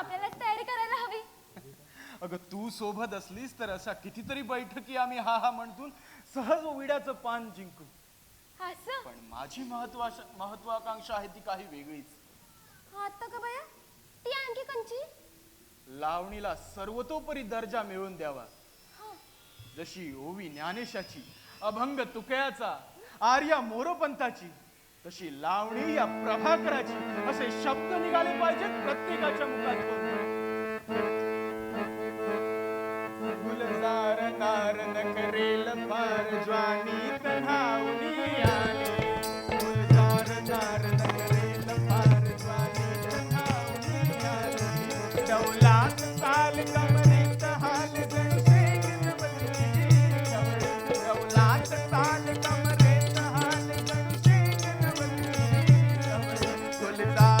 आपल्याला तयारी करायला हवी. अगं तू सोबत असलीस तर कितीतरी बैठकी आम्ही हा हा म्हणतून सहज विड्याचं पान जिंकू. असं? पण माझी महत्वाकांक्षा आहे ती काही वेगळीच. आता का बया? ती आणखी लावणीला सर्वतोपरी दर्जा मिळवून द्यावा. जशी ओवी ज्ञानेशाची अभंग तुकयाचा आर्या मोरोपंताची तशी लावणी या प्रभाकराची असे शब्द निघाले पाहिजेत प्रत्येकाच्या मुखात. गुलजार तारण करेल फार ज्वानी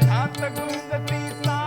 ठात गुंगती सा